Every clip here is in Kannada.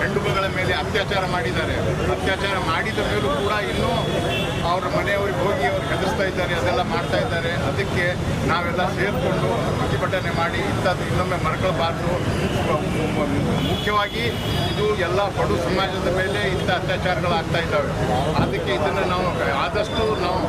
ಹೆಣ್ಣುಮಗಳ ಮೇಲೆ ಅತ್ಯಾಚಾರ ಮಾಡಿದ್ದಾರೆ. ಅತ್ಯಾಚಾರ ಮಾಡಿದ ಮೇಲೂ ಕೂಡ ಇನ್ನೂ ಅವರ ಮನೆಯವ್ರಿಗೆ ಹೋಗಿ ಅವ್ರು ಹೆದರ್ಸ್ತಾ ಇದ್ದಾರೆ, ಅದೆಲ್ಲ ಮಾಡ್ತಾ ಇದ್ದಾರೆ. ಅದಕ್ಕೆ ನಾವೆಲ್ಲ ಸೇರಿಕೊಂಡು ಪ್ರತಿಭಟನೆ ಮಾಡಿ ಇಂಥದ್ದು ಇನ್ನೊಮ್ಮೆ ಮರ್ಕೊಳ್ಬಾರ್ದು. ಮುಖ್ಯವಾಗಿ ಇದು ಎಲ್ಲ ಬಡು ಸಮಾಜದ ಮೇಲೆ ಇಂಥ ಅತ್ಯಾಚಾರಗಳಾಗ್ತಾ ಇದ್ದಾವೆ. ಅದಕ್ಕೆ ಇದನ್ನು ನಾವು ಆದಷ್ಟು ನಾವು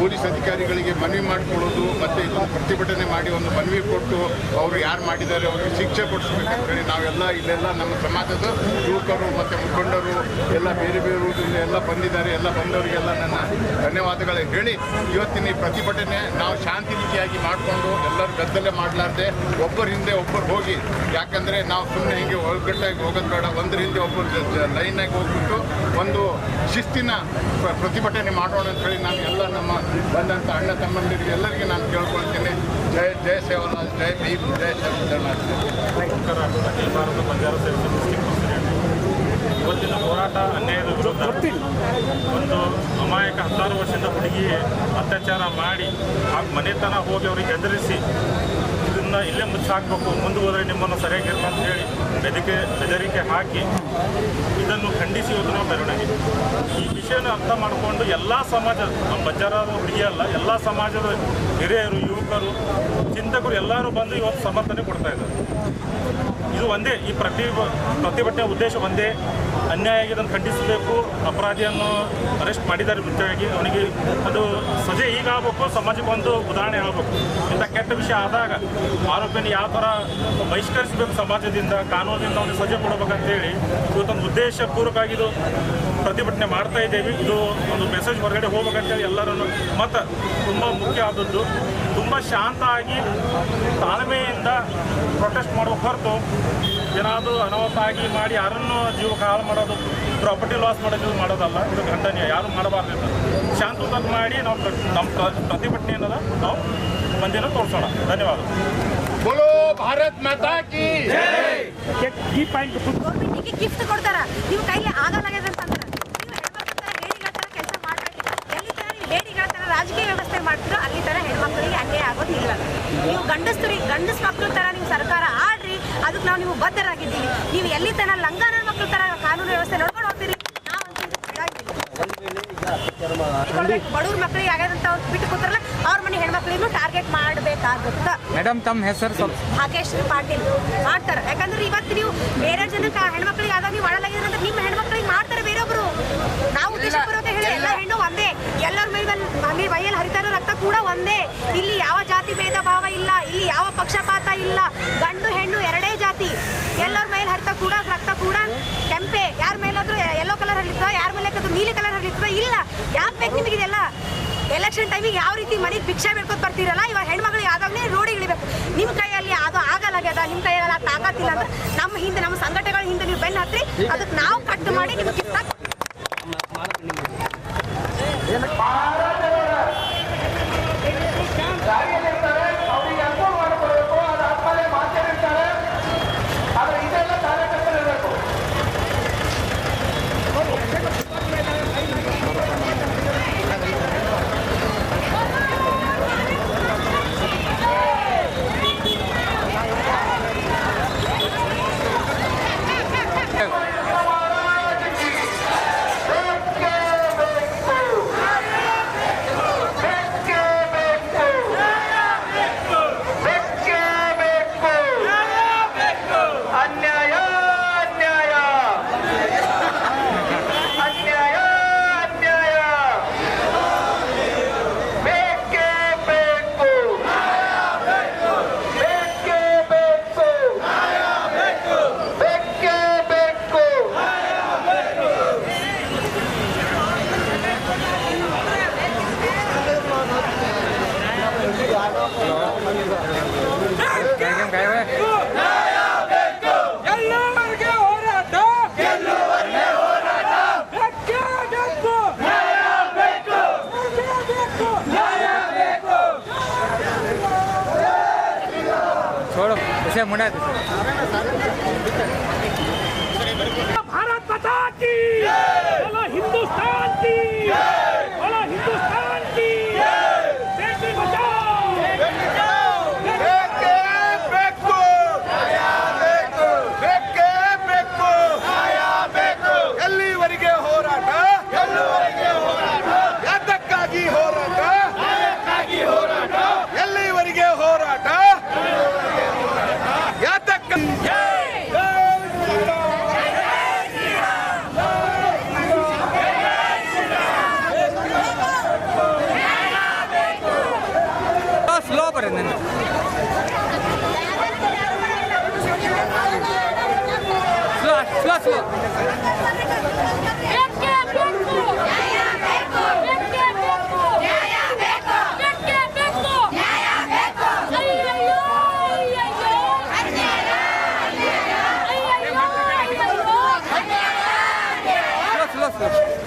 ಪೊಲೀಸ್ ಅಧಿಕಾರಿಗಳಿಗೆ ಮನವಿ ಮಾಡಿಕೊಳ್ಳೋದು ಮತ್ತು ಇದನ್ನು ಪ್ರತಿಭಟನೆ ಮಾಡಿ ಒಂದು ಮನವಿ ಕೊಟ್ಟು ಅವರು ಯಾರು ಮಾಡಿದ್ದಾರೆ ಅವರಿಗೆ ಶಿಕ್ಷೆ ಕೊಡಿಸ್ಬೇಕಂತೇಳಿ ನಾವೆಲ್ಲ ಇಲ್ಲೆಲ್ಲ ನಮ್ಮ ಸಮಾಜದ ಯುವಕರು ಮತ್ತು ಮುಖಂಡರು ಎಲ್ಲ ಬೇರೆ ಬೇರೆ ಊರಿಂದ ಎಲ್ಲ ಬಂದಿದ್ದಾರೆ, ಎಲ್ಲ ಬಂದವರಿಗೆಲ್ಲ ನನ್ನ ಧನ್ಯವಾದಗಳು. ಹೇಳಿ, ಇವತ್ತಿನ ಈ ಪ್ರತಿಭಟನೆ ನಾವು ಶಾಂತಿ ರೀತಿಯಾಗಿ ಮಾಡಿಕೊಂಡು ಎಲ್ಲರೂ ಗದ್ದಲೇ ಮಾಡಲಾರ್ದೆ ಒಬ್ಬರ ಹಿಂದೆ ಒಬ್ಬರು ಹೋಗಿ, ಯಾಕಂದರೆ ನಾವು ಸುಮ್ಮನೆ ಹಿಂಗೆ ಒಳಗಟ್ಟಾಗಿ ಹೋಗೋದು ಬೇಡ. ಒಂದರ ಹಿಂದೆ ಒಬ್ಬರು ಲೈನಾಗಿ ಹೋಗ್ಬಿಟ್ಟು ಒಂದು ಶಿಸ್ತಿನ ಪ್ರತಿಭಟನೆ ಮಾಡೋಣ ಅಂತ ಹೇಳಿ ನಾನು ಎಲ್ಲ ನಮ್ಮ ಬಂದಂಥ ಅಣ್ಣ ತಮ್ಮಂದಿರಿಗೆ ಎಲ್ಲರಿಗೆ ನಾನು ಕೇಳ್ಕೊಳ್ತೀನಿ. ಜಯ ಜಯ ಸೇವಲಾಲ್ ಜಯ ಭೀಮ್ ಜಯ ಭಾರತ ಬಂಜಾರ ಸೇವೆ ಇವತ್ತಿನ ಹೋರಾಟ ಅನ್ಯಾಯದ ವಿರುದ್ಧ. ಒಂದು ಅಮಾಯಕ ಹತ್ತಾರು ವರ್ಷದ ಹುಡುಗಿ ಅತ್ಯಾಚಾರ ಮಾಡಿ, ಆ ಮನೆತನ ಹೋಗಿ ಅವರಿಗೆ ಎದುರಿಸಿ ಇದನ್ನು ಇಲ್ಲೇ ಮುಚ್ಚಾಕಬೇಕು ಹೋದರೆ ನಿಮ್ಮನ್ನು ಸರಿಯಾಗಿ ಅಂತ ಹೇಳಿ ಬೆದರಿಕೆ ಬೆದರಿಕೆ ಹಾಕಿ ಇದನ್ನು ಖಂಡಿಸಿ ಇವತ್ತು ನಾವು ಮೆರವಣಿಗೆ ಈ ವಿಷಯನ ಅರ್ಥ ಮಾಡಿಕೊಂಡು ಎಲ್ಲ ಸಮಾಜ, ನಮ್ಮ ಬಜ್ಜಾರದ ಹುಡುಗಿ ಅಲ್ಲ, ಎಲ್ಲ ಸಮಾಜದ ಹಿರಿಯರು, ಯುವಕರು, ಚಿಂತಕರು ಎಲ್ಲರೂ ಬಂದು ಇವತ್ತು ಸಮರ್ಥನೆ ಕೊಡ್ತಾ ಇದ್ದಾರೆ. ಇದು ಒಂದೇ, ಈ ಪ್ರತಿ ಪ್ರತಿಭಟನೆ ಉದ್ದೇಶ ಒಂದೇ. ಅನ್ಯಾಯ ಆಗಿದ್ದನ್ನು ಖಂಡಿಸಬೇಕು. ಅಪರಾಧಿಯನ್ನು ಅರೆಸ್ಟ್ ಮಾಡಿದ್ದಾರೆ ಮುಖ್ಯವಾಗಿ ಅವನಿಗೆ ಅದು ಸಜೆ ಈಗ ಆಗಬೇಕು, ಸಮಾಜಕ್ಕೆ ಒಂದು ಉದಾಹರಣೆ ಆಗಬೇಕು. ಇಂಥ ಕೆಟ್ಟ ವಿಷಯ ಆದಾಗ ಆರೋಪಿಯನ್ನು ಯಾವ ಥರ ಬಹಿಷ್ಕರಿಸಬೇಕು ಸಮಾಜದಿಂದ ಕಾನೂನಿನಿಂದ ಅವನಿಗೆ ಸಜೆ ಕೊಡಬೇಕಂತೇಳಿ ಇವತ್ತೊಂದು ಉದ್ದೇಶಪೂರ್ವಕವಾಗಿ ಇದು ಪ್ರತಿಭಟನೆ ಮಾಡ್ತಾ ಇದ್ದೇವೆ. ಇದು ಒಂದು ಮೆಸೇಜ್ ಹೊರಗಡೆ ಹೋಗ್ಬೇಕಂತೇಳಿ ಎಲ್ಲರನ್ನು ಮತ್ತು ತುಂಬ ಮುಖ್ಯ ಆದದ್ದು. ತುಂಬ ಶಾಂತ ಆಗಿ ತಾಳ್ಮೆಯಿಂದ ಪ್ರೊಟೆಸ್ಟ್ ಮಾಡೋ ಹೊರತು ಏನಾದರೂ ಅನಾಹುತ ಆಗಿ ಮಾಡಿ ಯಾರನ್ನು ಜೀವಕ್ಕೆ ಹಾಳು ಮಾಡೋದು ಪ್ರಾಪರ್ಟಿ ಲಾಸ್ ಮಾಡೋದು ಮಾಡೋದಲ್ಲ ಇದು ಖಂಡನೀಯ ಯಾರು ಮಾಡಬಾರ್ದು. ಶಾಂತವಾಗಿ ಮಾಡಿ ನಾವು ನಮ್ಮ ಪ್ರ- ಪ್ರತಿಭಟನೆ ಏನದ ನಾವು ಮಂದಿನ ತೋರಿಸೋಣ. ಧನ್ಯವಾದ ಬೋಲೋ ಭಾರತ್ ಮಾತಾ ಕಿ ಗೌರ್ಮೆಂಟಿಗೆ ಗಿಫ್ಟ್ ಕೊಡ್ತಾರ? ನೀವು ಕೈಲಿ ಆಗಲ್ಲ ಅಂತಂದ್ರೆ ನೀವು ಹೆಣ್ಮಕ್ಳ ತರ ಲೇಡಿಗಳ ತರ ಕೆಲಸ ಮಾಡ್ಬೇಕಿಲ್ಲ. ಎಲ್ಲಿ ತರ ನೀವು ಲೇಡಿಗಳ ತರ ರಾಜಕೀಯ ವ್ಯವಸ್ಥೆ ಮಾಡ್ತೀರೋ ಅಲ್ಲಿ ತರ ಹೆಣ್ಮಕ್ಳಿಗೆ ಅನ್ಯಾಯ ಆಗೋದಿಲ್ಲ ನೀವು ಗಂಡಸ್ತರಿಗೆ ಗಂಡಸ್ ಮಕ್ಳ ತರ ನೀವು ಸರ್ಕಾರ ಆಡ್ರಿ ಅದಕ್ಕೆ ನಾವು ನೀವು ಬದ್ಧರಾಗಿದ್ದೀವಿ ನೀವು ಎಲ್ಲಿ ತನ ಲಂಗಾನ ಮಕ್ಕಳ ತರ ಕಾನೂನು ವ್ಯವಸ್ಥೆ ನೋಡ್ಕೊಂಡು ಹೋಗ್ತೀರಿ? ಬಡವ್ರ ಮಕ್ಕಳಿಗೆ ಆಗದಂತ ಬಿಟ್ಟು ಕೂತಾರಲ್ಲ ಅವ್ರ ಮನೆ ಹೆಣ್ಮಕ್ಳಿಗೂ ಟಾರ್ಗೆಟ್ ಮಾಡಬೇಕಾಗುತ್ತಾ. ಮೇಡಮ್ ತಮ್ಮ ಹೆಸರು ಸ್ವಲ್ಪ ಭಾಗ್ಯಶ್ರೀ ಪಾಟೀಲ್ ಮಾಡ್ತಾರೆ. ಯಾಕಂದ್ರೆ ಇವತ್ತು ನೀವು ಬೇರೆ ಜನಕ್ಕೆ ಹೆಣ್ಮಕ್ಳಿಗೆ ಆದಾಗ ನೀವು ಮಾಡಲಾಗಿದ್ರೆ ಅಂದ್ರೆ ನಿಮ್ಮ ಹೆಣ್ಮಕ್ಳಿಗೆ ಮಾಡ್ತಾರೆ ಬೇರೊಬ್ರು. ನಾವು ಉದ್ದೇಶಪೂರ್ವಕ ಹೇಳಿ ಎಲ್ಲ ಹೆಣ್ಣು ಒಂದೇ. ಎಲ್ಲರ ಮೇಲೆ ಮೇಲೆ ಮೈಯಲ್ಲಿ ಹರಿತಾ ಇರೋ ರಕ್ತ ಕೂಡ ಒಂದೇ. ಇಲ್ಲಿ ಯಾವ ಜಾತಿ ಭೇದ ಭಾವ ಇಲ್ಲ ಇಲ್ಲಿ ಯಾವ ಪಕ್ಷಪಾತ ಇಲ್ಲ. ಗಂಡು ಹೆಣ್ಣು ಎರಡೇ ಜಾತಿ ಎಲ್ಲರ ಮೇಲೆ ಹರಿತಾ ಕೂಡ ರಕ್ತ ಕೂಡ ಕೆಂಪೆ ಯಾರ ಮೇಲಾದ್ರೂ ಯೆಲ್ಲೋ ಕಲರ್ ಹರಿಲಿತ್ತದ ಯಾರ ಮೇಲೆ ಹಾಕಿದ್ರು ಹರಿಲಿತ್ತದ ಇಲ್ಲ. ಯಾಕೆ ಬೇಕು ನಿಮಗೆ ಇದೆಲ್ಲ? ಎಲೆಕ್ಷನ್ ಟೈಮಿಗೆ ಯಾವ ರೀತಿ ಮನೆಗೆ ಭಿಕ್ಷೆ ಬೇಡ್ಕೊತ ಬರ್ತೀರಲ್ಲ? ಇವಾಗ ಹೆಣ್ಮಕ್ಳಿಗೆ ಯಾವಾಗಲೇ ರೋಡಿಗೆ ಇಳಿಬೇಕು. ನಿಮ್ಮ ಕೈಯಲ್ಲಿ ಅದು ಆಗಲಾಗ್ಯದ ನಿಮ್ಮ ಕೈಯಲ್ಲಿ ತಾಕತ್ತಿಲ್ಲ ಅಂದ್ರೆ ನಮ್ಮ ಹಿಂದೆ, ನಮ್ಮ ಸಂಘಟನೆಗಳ ಹಿಂದೆ ನೀವು ಬೆನ್ನ ಹತ್ತಿರಿ ಅದಕ್ಕೆ ನಾವು ಕಟ್ಟು ಮಾಡಿ ನಿಮ್ಗೆ ಗಿಫ್ಟ್ ಅನ್ಯಾಯ ಅನ್ಯಾಯ ಅನ್ಯಾಯ ಅನ್ಯಾಯ ಬೇಕೇ ಬೇಕು ಬೇಕೇ ಬೇಕು ಬೇಕೇ ಬೇಕು ಎಲ್ಲರಿಗೆ Гласова! Gracias.